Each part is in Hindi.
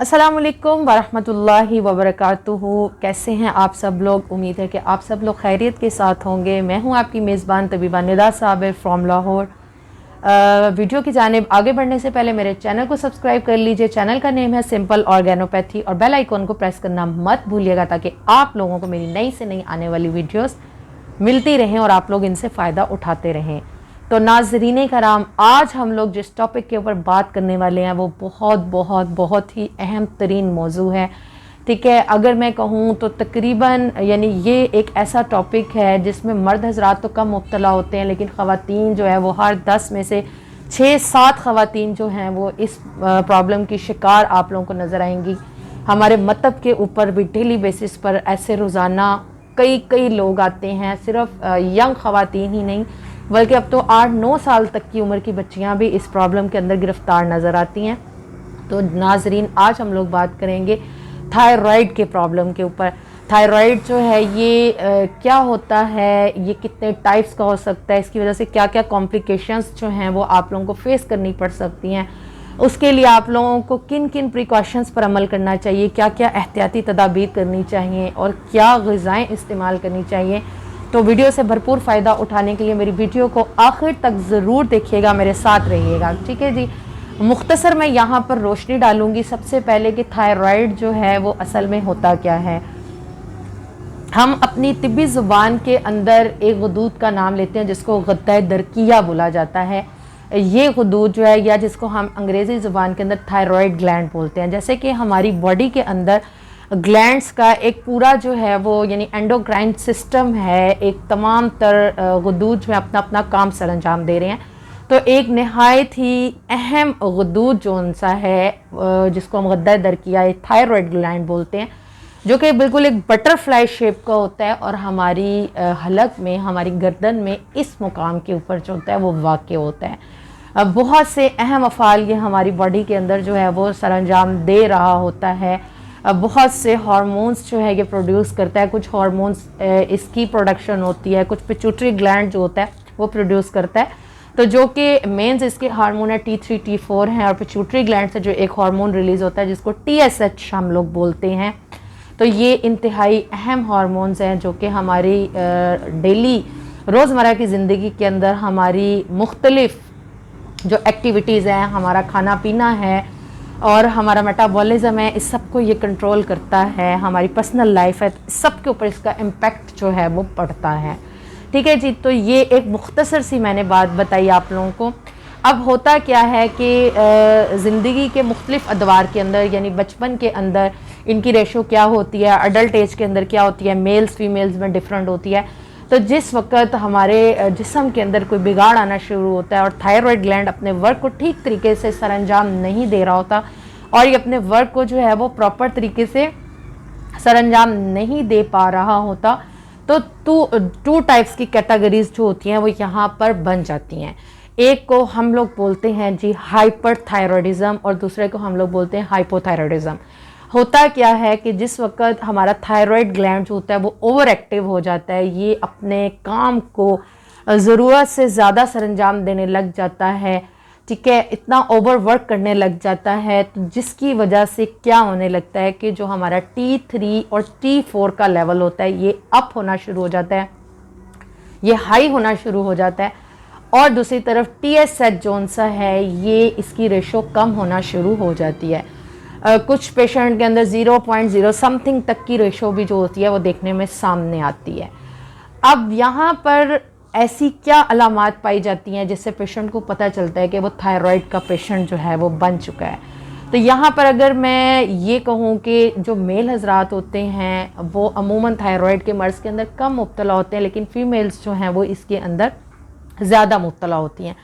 असलकम वरहमतुल्लाहि वबरकातुहू। कैसे हैं आप सब लोग? उम्मीद है कि आप सब लोग खैरियत के साथ होंगे। मैं हूँ आपकी मेज़बान तबीबा निदा साबिर फ्रॉम लाहौर। वीडियो की जानब आगे बढ़ने से पहले मेरे चैनल को सब्सक्राइब कर लीजिए। चैनल का नेम है सिंपल ऑर्गेनोपैथी और बेल आइकॉन को प्रेस करना मत भूलिएगा ताकि आप लोगों को मेरी नई से नई आने वाली वीडियोस मिलती रहें और आप लोग इनसे फ़ायदा उठाते रहें। तो नाजरीन कराम, आज हम लोग जिस टॉपिक के ऊपर बात करने वाले हैं, वो बहुत बहुत बहुत ही अहम तरीन मौजू है। ठीक है, अगर मैं कहूँ तो तकरीबन, यानी ये एक ऐसा टॉपिक है जिसमें मर्द हजरात तो कम मुबतला होते हैं, लेकिन ख़वातीन जो है वो हर दस में से छः, सात ख़वातीन जो हैं, वो इस प्रॉब्लम की शिकार आप लोगों को नज़र आएँगी। हमारे मतब के ऊपर भी डेली बेसिस पर ऐसे रोज़ाना कई कई लोग आते हैं, सिर्फ़ यंग ख़वातीन ही नहीं बल्कि अब तो आठ नौ साल तक की उम्र की बच्चियाँ भी इस प्रॉब्लम के अंदर गिरफ़्तार नज़र आती हैं। तो नाजरीन आज हम लोग बात करेंगे थायराइड के प्रॉब्लम के ऊपर। थायराइड जो है ये आ, क्या होता है? ये कितने टाइप्स का हो सकता है? इसकी वजह से क्या क्या कॉम्प्लिकेशंस जो हैं वो आप लोगों को फेस करनी पड़ सकती हैं। उसके लिए आप लोगों को किन किन प्रिकॉशंस पर अमल करना चाहिए? क्या क्या एहतियाती तदाबीर करनी चाहिए? और क्या गज़ाएँ इस्तेमाल करनी चाहिए? तो वीडियो से भरपूर फ़ायदा उठाने के लिए मेरी वीडियो को आखिर तक ज़रूर देखिएगा, मेरे साथ रहिएगा। ठीक है जी? मुख्तसर मैं यहाँ पर रोशनी डालूँगी। सबसे पहले कि थायराइड जो है, वो असल में होता क्या है? हम अपनी तिब्बी ज़ुबान के अंदर एक गदूद का नाम लेते हैं, जिसको गद्दा दरकिया बोला जाता है। ये गदूद जो है, या जिसको हम अंग्रेज़ी ज़ुबान के अंदर थायराइड ग्लैंड बोलते हैं। जैसे कि हमारी बॉडी के अंदर ग्लैंड्स का एक पूरा जो है वो यानी एंडोक्राइन सिस्टम है, एक तमाम तर गदूद में अपना अपना काम सर अंजाम दे रहे हैं। तो एक नहायत ही अहम गदूद जो सा है जिसको हम गद्दा दर किया है थायरॉयड ग्लैंड बोलते हैं, जो कि बिल्कुल एक बटरफ्लाई शेप का होता है और हमारी हलक में, हमारी गर्दन में इस मुकाम के ऊपर जो होता है वो वाक़ होता है। बहुत से अहम अफ़ाल ये हमारी बॉडी के अंदर जो है वो सर अंजाम दे रहा होता है। बहुत से हार्मोन्स जो है ये प्रोड्यूस करता है। कुछ हार्मोन्स इसकी प्रोडक्शन होती है, कुछ पिचूटरी ग्लैंड जो होता है, वो प्रोड्यूस करता है। तो जो कि मेंस इसके हार्मोन है टी थ्री टी फोर हैं और पिचूटरी ग्लैंड से जो एक हार्मोन रिलीज़ होता है, जिसको टी एस एच हम लोग बोलते हैं। तो ये इंतहाई अहम हार्मोन्स हैं जो कि हमारी डेली रोज़मर्रा की ज़िंदगी के अंदर हमारी मुख्तलिफ़ जो एक्टिविटीज़ हैं, हमारा खाना पीना है और हमारा मेटाबॉलिज्म है, इस सबको ये कंट्रोल करता है, हमारी पर्सनल लाइफ है सब के ऊपर इसका इम्पेक्ट जो है वो पड़ता है। ठीक है जी तो ये एक मुख्तसर सी मैंने बात बताई आप लोगों को। अब होता क्या है कि ज़िंदगी के मुख्तलिफ़ अदवार के अंदर, यानी बचपन के अंदर, इनकी रेशो क्या होती है अडल्ट एज के अंदर क्या होती है मेल्स फीमेल्स में डिफरेंट होती है। तो जिस वक्त हमारे जिसम के अंदर कोई बिगाड़ आना शुरू होता है और थायराइड ग्लैंड अपने वर्क को ठीक तरीके से सर अंजाम नहीं दे रहा होता और ये अपने वर्क को जो है वो प्रॉपर तरीके से सर अंजाम नहीं दे पा रहा होता तो टू टू टाइप्स की कैटेगरीज जो होती हैं वो यहाँ पर बन जाती हैं। एक को हम लोग बोलते हैं जी हाइपर थायरॉयडिज़म और दूसरे को हम लोग बोलते हैं हाइपोथायरॉयडिज़म होता क्या है कि जिस वक्त हमारा थायराइड ग्लैंड जो होता है वो ओवर एक्टिव हो जाता है, ये अपने काम को ज़रूरत से ज़्यादा सरंजाम देने लग जाता है, ठीक है? इतना ओवर वर्क करने लग जाता है तो जिसकी वजह से क्या होने लगता है कि जो हमारा टी थ्री और टी फोर का लेवल होता है, ये अप होना शुरू हो जाता है, ये हाई होना शुरू हो जाता है और दूसरी तरफ़ टी एस एच जोन सा है, ये इसकी रेशो कम होना शुरू हो जाती है। कुछ पेशेंट के अंदर ज़ीरो पॉइंट ज़ीरो समथिंग तक की रेशो भी जो होती है, वो देखने में सामने आती है। अब यहाँ पर ऐसी क्या अलामत पाई जाती हैं जिससे पेशेंट को पता चलता है कि वो थायराइड का पेशेंट जो है, वो बन चुका है? तो यहाँ पर अगर मैं ये कहूँ कि जो मेल हजरात होते हैं, वो अमूमन थायराइड के मर्ज़ के अंदर कम मुबतला होते हैं, लेकिन फ़ीमेल्स जो हैं, वो इसके अंदर ज़्यादा मुबतला होती हैं।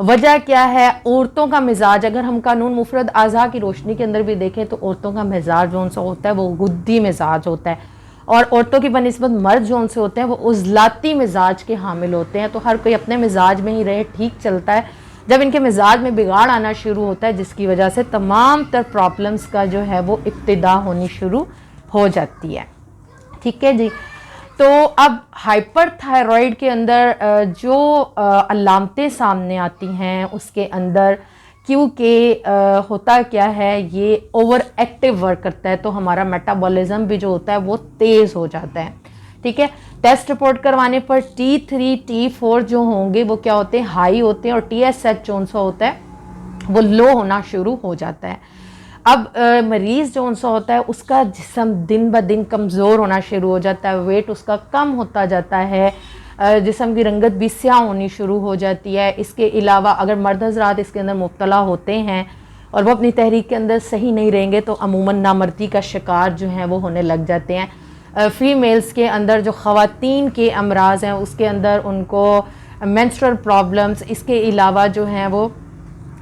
वजह क्या है? औरतों का मिजाज, अगर हम कानून मुफरत अज़ा की रोशनी के अंदर भी देखें तो औरतों का मिजाज जो सा होता है, वो गुद्दी मिजाज होता है। और औरतों की बनस्बत मर्द जो से होते हैं, वो उजलाती मिजाज के हामिल होते हैं। तो हर कोई अपने मिजाज में ही रहे, ठीक चलता है। जब इनके मिजाज में बिगाड़ आना शुरू होता है, जिसकी वजह से तमाम तर प्रॉब्लम्स का जो है, वो इब्तदा होनी शुरू हो जाती है। ठीक है जी? तो अब हाइपर थायराइड के अंदर जो अलामतें सामने आती हैं, उसके अंदर क्योंकि होता क्या है, ये ओवर एक्टिव वर्क करता है तो हमारा मेटाबॉलिज्म भी जो होता है, वो तेज़ हो जाता है। ठीक है? टेस्ट रिपोर्ट करवाने पर टी थ्री टी फोर जो होंगे, वो क्या होते हैं? हाई होते हैं और टी एस एच जो सा होता है, वो लो होना शुरू हो जाता है। अब मरीज़ जो सा होता है, उसका जिसम दिन ब दिन कमज़ोर होना शुरू हो जाता है, वेट उसका कम होता जाता है जिसम की रंगत भी स्याह होनी शुरू हो जाती है। इसके अलावा अगर मर्द हजरात इसके अंदर मुबतला होते हैं और वो अपनी तहरीक के अंदर सही नहीं रहेंगे तो अमूमन नामर्दी का शिकार जो है, वो होने लग जाते हैं। फ़ीमेल्स के अंदर जो ख़वातीन के अमराज हैं, उसके अंदर उनको मैंस्ट्रल प्रॉब्लम्स इसके अलावा जो हैं, वो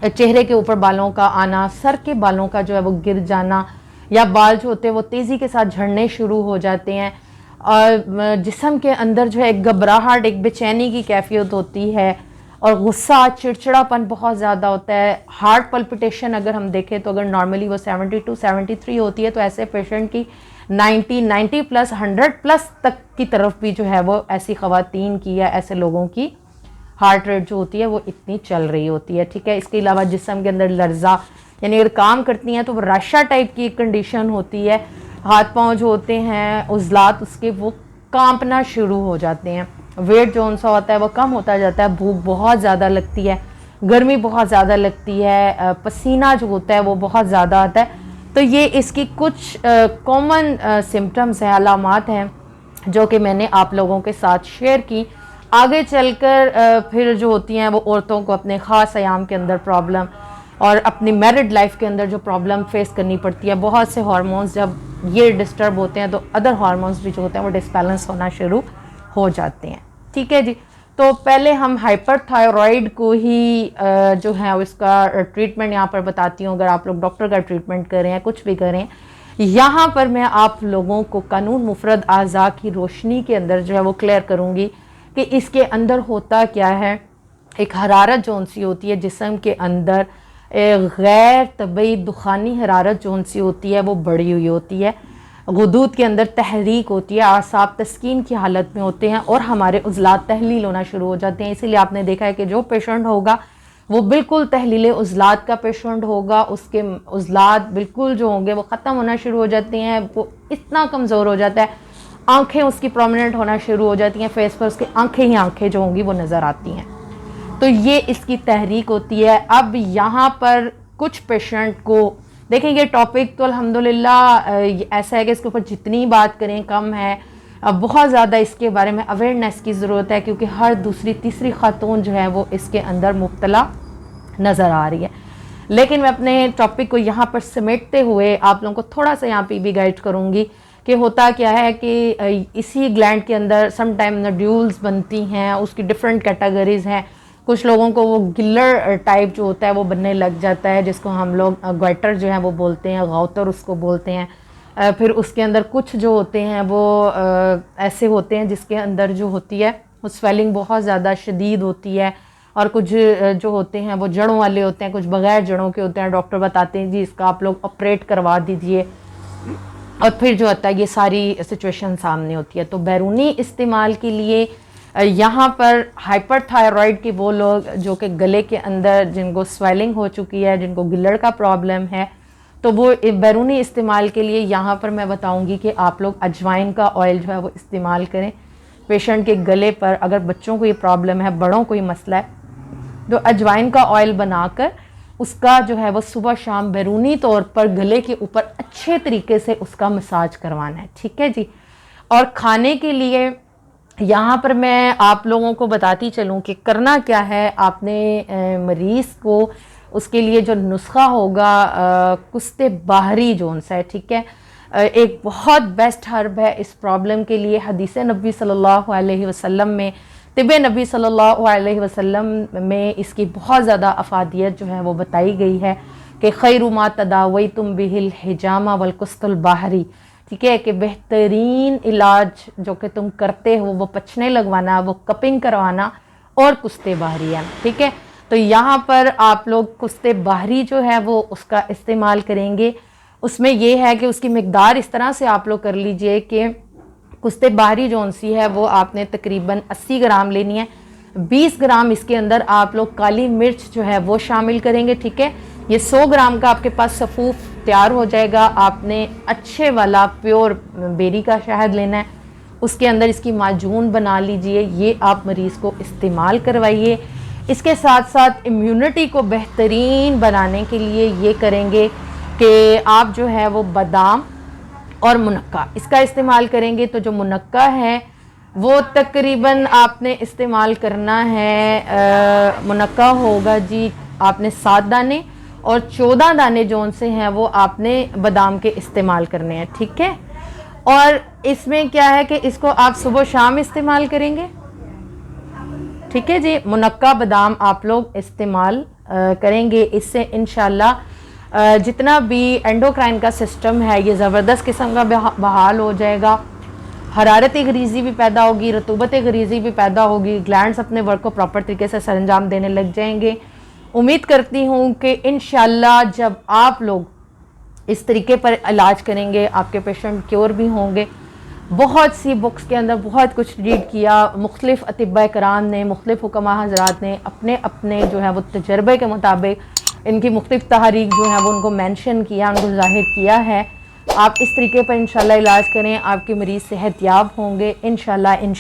चेहरे के ऊपर बालों का आना, सर के बालों का जो है वो गिर जाना या बाल जो होते हैं वो तेज़ी के साथ झड़ने शुरू हो जाते हैं। और जिसम के अंदर जो है एक घबराहट, एक बेचैनी की कैफियत होती है और गुस्सा, चिड़चिड़ापन बहुत ज़्यादा होता है। हार्ट पल्पिटेशन अगर हम देखें तो अगर नॉर्मली वो 72 73 होती है तो ऐसे पेशेंट की 90 90 प्लस 100 प्लस तक की तरफ़ भी जो है वो ऐसी खवतिन की या ऐसे लोगों की हार्ट रेट जो होती है वो इतनी चल रही होती है, ठीक है? इसके अलावा जिसम के अंदर लर्जा, यानी अगर काम करती हैं तो रशा टाइप की कंडीशन होती है। हाथ पाँव जो होते हैं, उजलात, उसके वो कांपना शुरू हो जाते हैं। वेट जो सा होता है वो कम होता जाता है, भूख बहुत ज़्यादा लगती है, गर्मी बहुत ज़्यादा लगती है पसीना जो होता है वो बहुत ज़्यादा आता है। तो ये इसकी कुछ कॉमन सिम्टम्स हैं, अलामत हैं, जो कि मैंने आप लोगों के साथ शेयर की। आगे चलकर फिर जो होती हैं वो औरतों को अपने ख़ास आयाम के अंदर प्रॉब्लम और अपनी मैरिड लाइफ के अंदर जो प्रॉब्लम फेस करनी पड़ती है। बहुत से हार्मोन्स जब ये डिस्टर्ब होते हैं तो अदर हार्मोन्स भी जो होते हैं वो डिसबैलेंस होना शुरू हो जाते हैं। ठीक है जी? तो पहले हम हाइपर थायराइड को ही जो है उसका ट्रीटमेंट यहाँ पर बताती हूँ। अगर आप लोग डॉक्टर का ट्रीटमेंट करें या कुछ भी करें, यहाँ पर मैं आप लोगों को कानून मुफरद अज़ा की रोशनी के अंदर जो है वो क्लियर करूँगी। कि इसके अंदर होता क्या है? एक हरारत जो सी होती है, जिसम के अंदर गैर तबी दुखानी हरारत जो सी होती है, वो बढ़ी हुई होती है। गदूद के अंदर तहरीक होती है, आसाब तस्कीन की हालत में होते हैं और हमारे उजलात तहलील होना शुरू हो जाते हैं। इसीलिए आपने देखा है कि जो पेशेंट होगा, वो बिल्कुल तहलील उजलात का पेशेंट होगा, उसके उजलात बिल्कुल जो होंगे, वो ख़त्म होना शुरू हो जाते हैं, वो इतना कमज़ोर हो जाता है। आँखें उसकी प्रोमिनेंट होना शुरू हो जाती हैं फेस पर उसकी आँखें ही आँखें जो होंगी वो नज़र आती हैं। तो ये इसकी तहरीक होती है। अब यहाँ पर कुछ पेशेंट को देखें, ये टॉपिक तो अल्हम्दुलिल्लाह ऐसा है कि इसके ऊपर जितनी बात करें, कम है। अब बहुत ज़्यादा इसके बारे में अवेयरनेस की ज़रूरत है, क्योंकि हर दूसरी, तीसरी ख़ातून जो है वो इसके अंदर मुबतला नज़र आ रही है। लेकिन मैं अपने टॉपिक को यहाँ पर समेटते हुए आप लोगों को थोड़ा सा यहाँ पे भी गाइड करूँगी। कि होता क्या है कि इसी ग्लैंड के अंदर सम टाइम नड्यूल्स बनती हैं, उसकी डिफरेंट कैटेगरीज़ हैं। कुछ लोगों को वो गिल्लर टाइप जो होता है वो बनने लग जाता है, जिसको हम लोग ग्वाइटर जो है वो बोलते हैं गौतर उसको बोलते हैं। फिर उसके अंदर कुछ जो होते हैं वो ऐसे होते हैं जिसके अंदर जो होती है, वो स्वेलिंग बहुत ज़्यादा शदीद होती है। और कुछ जो होते हैं वो जड़ों वाले होते हैं, कुछ बगैर जड़ों के होते हैं डॉक्टर बताते हैं, जी, इसका आप लोग ऑपरेट करवा दीजिए। और फिर जो होता है, ये सारी सिचुएशन सामने होती है। तो बैरूनी इस्तेमाल के लिए यहाँ पर हाइपर थायराइड के वो लोग, जो कि गले के अंदर जिनको स्वेलिंग हो चुकी है, जिनको गिल्लड़ का प्रॉब्लम है तो वो बैरूनी इस्तेमाल के लिए यहाँ पर मैं बताऊँगी कि आप लोग अजवाइन का ऑयल जो है वो इस्तेमाल करें। पेशेंट के गले पर अगर बच्चों को ये प्रॉब्लम है, बड़ों को ये मसला है तो अजवाइन का ऑयल बनाकर उसका जो है वो सुबह शाम बैरूनी तौर पर गले के ऊपर अच्छे तरीके से उसका मसाज करवाना है, ठीक है जी? और खाने के लिए यहाँ पर मैं आप लोगों को बताती चलूँ कि करना क्या है। आपने मरीज़ को उसके लिए जो नुस्खा होगा कुस्ते बाहरी जोन सा है, ठीक है? एक बहुत बेस्ट हर्ब है इस प्रॉब्लम के लिए। हदीस नबी सल्लल्लाहु अलैहि वसल्लम में तिब नबी सल्लल्लाहु अलैहि वसल्लम में इसकी बहुत ज़्यादा अफादियत जो है वो बताई गई है कि खैरुमा तदावई तुम बिहिल हिजामा वलकुस्तुल बाहरी। ठीक है कि बेहतरीन इलाज जो कि तुम करते हो, वो पछने लगवाना, वो कपिंग करवाना और कुस्ते बाहरी है। ठीक है? तो यहाँ पर आप लोग कुश्ते बाहरी जो है वो उसका इस्तेमाल करेंगे। उसमें यह है कि उसकी मकदार इस तरह से आप लोग कर लीजिए कि कुश्ते बाहरी जो सी है, वो आपने तकरीबन 80 ग्राम लेनी है। 20 ग्राम इसके अंदर आप लोग काली मिर्च जो है, वो शामिल करेंगे, ठीक है? ये 100 ग्राम का आपके पास सफ़ूफ तैयार हो जाएगा। आपने अच्छे वाला प्योर बेरी का शहद लेना है। उसके अंदर इसकी माजून बना लीजिए। ये आप मरीज़ को इस्तेमाल करवाइए। इसके साथ साथ इम्यूनिटी को बेहतरीन बनाने के लिए ये करेंगे कि आप जो है, वो बादाम और मुनक्का। इसका इस्तेमाल करेंगे तो जो मुनक्का है, वो तकरीबन आपने इस्तेमाल करना है मुनक्का होगा जी आपने सात दाने और चौदह दाने जो से हैं, वो आपने बादाम के इस्तेमाल करने हैं, ठीक है? और इसमें क्या है कि इसको आप सुबह शाम इस्तेमाल करेंगे, ठीक है जी? मुनक्का बादाम आप लोग इस्तेमाल करेंगे। इससे इन जितना भी एंडोक्राइन का सिस्टम है, ये ज़बरदस्त किस्म का बहाल हो जाएगा। हरारत गरीजी भी पैदा होगी, रतूबत गरीजी भी पैदा होगी ग्लैंड्स अपने वर्क को प्रॉपर तरीके से सर अंजाम देने लग जाएँगे। उम्मीद करती हूँ कि इन जब आप लोग इस तरीके पर इलाज करेंगे, आपके पेशेंट क्योर भी होंगे। बहुत सी बुक्स के अंदर बहुत कुछ रीड किया, मुख्तलिफ़ अतबा कराम ने, मुख्तलिफ़ हुक्मा हजरात ने अपने अपने जो है वो तजर्बे के मुताबिक इनकी मुख्तफ तहरीक जो है वो उनको मैंशन किया, उनको ज़ाहिर किया है। आप इस तरीके पर इनशाला इलाज करें, आपके मरीज़ सेहत याब होंगे इन इन